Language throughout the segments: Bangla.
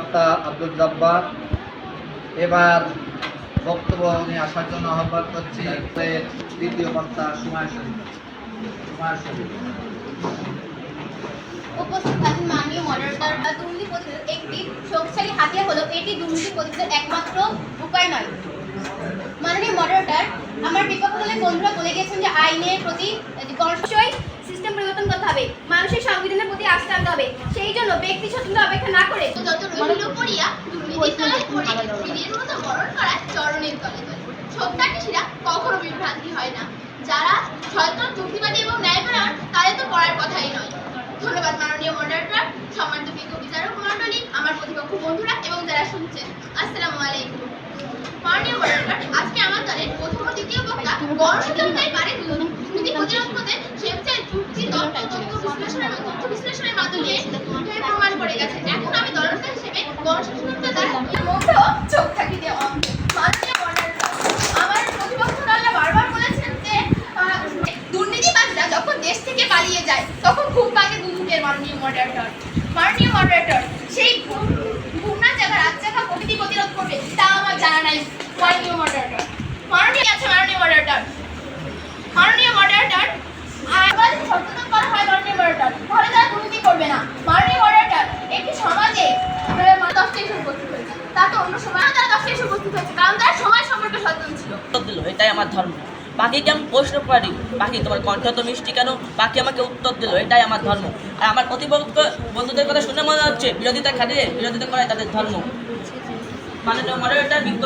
কর্মকর্তা আব্দুল জব্বার। এবার বক্তব্য নিয়ে আসার জন্য আহ্বান করছি দ্বিতীয় বক্তা সুমায় শরীফ। সুমায় শরীফ। উপস্থিত আছেন মাননীয় মডারেটর বা দুর্নীতি একটি শক্তিশালী হাতিয়ার হলো এটি দুর্নীতি একমাত্র উপায় নয়। মাননীয় মডারেটর আমার বিপক্ষ দলের বন্ধুরা বলে গেছেন যে আইনের প্রতি সিস্টেম পরিবর্তন করতে হবে। মানুষের সংবিধানের প্রতি আস্থা আনতে হবে। সেই জন্য ব্যক্তি স্বাধীনতা অপেক্ষা না করে আমার বন্ধুরা এবং শুনছেন। আসসালামু আলাইকুম। মাননীয় আজকে আমার দলের প্রথম ও দ্বিতীয় বক্তা গণশীলতাই পারে দুর্নীতি প্রতিরোধ করতে স্বেচ্ছায় যুক্তি তর্ক তথ্য বিশ্লেষণের মাধ্যমে প্রমাণ করে গেছে। এখন আমি দলনেতা হিসেবে গণশাসনের দ্বারা মধ্যেও চোখ থাকি দেওয়া মাননীয় মডারেটর আমার প্রতিপক্ষ দলরা বারবার বলেছেন যে আহ, দুর্নীতিবাজরা যখন দেশ থেকে পালিয়ে যায় তখন খুব কাকে দুদুকের মাননীয় মডারেটর মাননীয় মডারেটর সেই ঘুমনা জায়গা রাত জায়গা প্রকৃতি প্রতিরোধ করবে তা আমার জানা নাই মাননীয় মডারেটর মাননীয় আছে মাননীয় মডারেটর মাননীয় মডারেটর আবার সচেতন করা হয় মাননীয় মডারেটর তাহলে তারা দুর্নীতি করবে না মাননীয় মডারেটর একটি সমাজে আহ, দশটা এসে উপস্থিত হয়েছে তা তো অন্য সময় তারা দশটা এসে উপস্থিত হয়েছে দিল, এটাই আমার ধর্ম। তোমার মিষ্টি কেন? আমাকে উত্তর দিল, এটাই আমার ধর্ম। আর আমার বন্ধুদের কথা শুনে মনে হচ্ছে তাদের ধর্ম।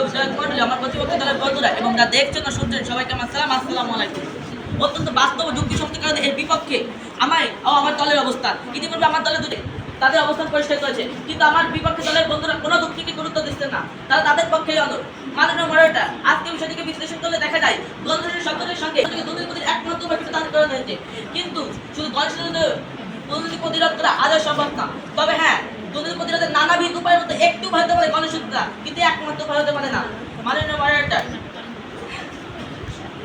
বিষয়ক মন্ডলী আমার প্রতিপক্ষ দলের বন্ধুরা এবং ও শুনছেন, সবাইকে আমার সালাম, আসসালামু অত্যন্ত বাস্তব ও যুক্তিসঙ্গত কারণে এর বিপক্ষে আমায় ও আমার দলের অবস্থান। ইতিপূর্বে আমার দলের দুটি তাদের অবস্থান পরিষ্কার করেছে। কিন্তু আমার বিপক্ষে দলের বন্ধুরা কোনো যুক্তিকে গুরুত্ব দিচ্ছে না। তারা তাদের পক্ষেই অনর মাননীয় মডারেটার আজকে বিষয়টিকে বিশ্লেষণ করলে দেখা যায় গণতন্ত্রের সকলের সঙ্গে দুর্নীতির একমাত্র উপায় দান করা হয়েছে। কিন্তু শুধু গণতন্ত্র দুর্নীতি প্রতিরোধ করা আজও সম্ভব না। তবে হ্যাঁ দুর্নীতি প্রতিরোধের নানাবিধ উপায়ের মধ্যে একটু উপায় হতে পারে গণসূত্রা কিন্তু একমাত্র উপায় হতে পারে না। মাননীয়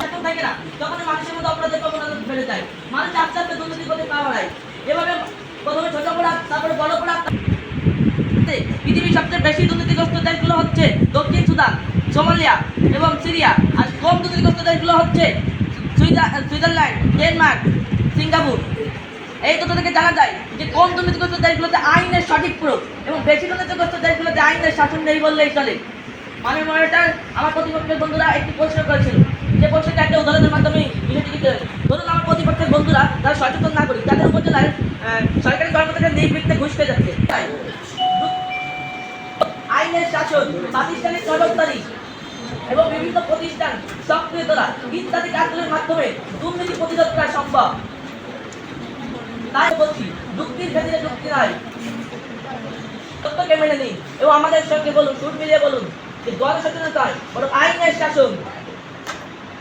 এখন থাকে না তখন মানুষের মধ্যে অপরাধের প্রবণতা বেড়ে যায়, মানুষ আস্তে আস্তে দুর্নীতি করতে পা বাড়ায় এভাবে পৃথিবীর সবচেয়ে বেশি দুর্নীতিগ্রস্ত দেশগুলো হচ্ছে দক্ষিণ সুদান, সোমালিয়া এবং সিরিয়া। আর কম দুর্নীতিগ্রস্ত দেশগুলো হচ্ছে সুইজারল্যান্ড, ডেনমার্ক, সিঙ্গাপুর। এই তথ্য থেকে জানা যায় যে কম দুর্নীতিগ্রস্ত দেশগুলোতে আইনের সঠিক প্রয়োগ এবং বেশি দুর্নীতিগ্রস্ত দেশগুলোতে আইনের শাসন নেই বললেই চলে। মাননীয় মনিটর আমার প্রতিপক্ষের বন্ধুরা একটি প্রশ্ন করেছিল। যে প্রশ্নটা একটা উদাহরণের মাধ্যমে বিষয়টি দিতে হবে। ধরুন আমার প্রতিপক্ষের বন্ধুরা তারা সচেতন না করি তাদের উপজেলায় আহ, সরকারি কর্মকর্তাদের নির্বিঘ্নে ঘুষ পেয়ে যাচ্ছে। আইনের শাসন প্রাতিষ্ঠানিক নজরদারি এবং বিভিন্ন প্রতিষ্ঠান সক্রিয়তা ইত্যাদি কাজগুলোর মাধ্যমে দুর্নীতি প্রতিরোধ করা সম্ভব। তাই বলছি যুক্তির ক্ষেত্রে যুক্তি নয় সত্যকে মেনে নিন এবং আমাদের সঙ্গে বলুন সুর মিলিয়ে বলুন যে জনসচেতনতায় বড় আইনের শাসন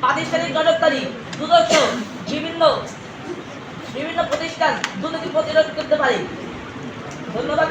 প্রাতিষ্ঠানিক নজরদারি দুদর্শ বিভিন্ন বিভিন্ন প্রতিষ্ঠান দুর্নীতি প্রতিরোধ করতে পারি। ধন্যবাদ